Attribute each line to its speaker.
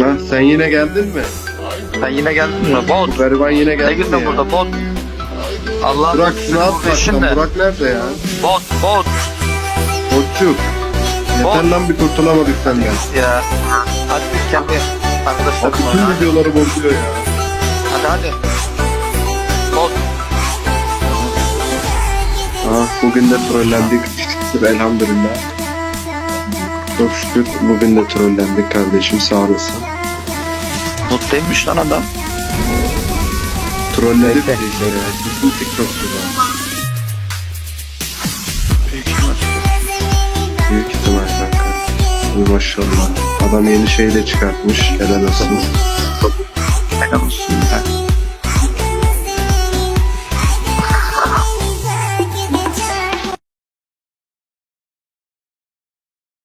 Speaker 1: Ha, sen yine geldin mi?
Speaker 2: Sen yine geldin mi? Bot.
Speaker 1: Gariban yine
Speaker 2: Ne
Speaker 1: geldi
Speaker 2: gündü
Speaker 1: mi ya?
Speaker 2: burada bot. Allah
Speaker 1: Burak şunu at baştan. Burak nerede ya?
Speaker 2: Bot bot.
Speaker 1: Botçuk. Yeter
Speaker 2: Bot.
Speaker 1: lan bir kurtulamadık senden.
Speaker 2: Ya. Hadi biz kendi
Speaker 1: O
Speaker 2: arkadaşlarımla
Speaker 1: bütün videoları bozuyor ya.
Speaker 2: Hadi hadi.
Speaker 1: Bugün de trollendik. Şükür elhamdülillah. Çok şükür bugün de trollendik kardeşim sağ olasın.
Speaker 2: Değilmiş lan adam.
Speaker 1: Trolledik
Speaker 2: Bekle.
Speaker 1: biz de ya. Bütün TikTok'ta
Speaker 2: Büyük ihtimal.
Speaker 1: Büyük ihtimal kanka. Uy maşallah. Adam yeni şey de çıkartmış. Helal olsun.
Speaker 2: Helal olsun. Ha.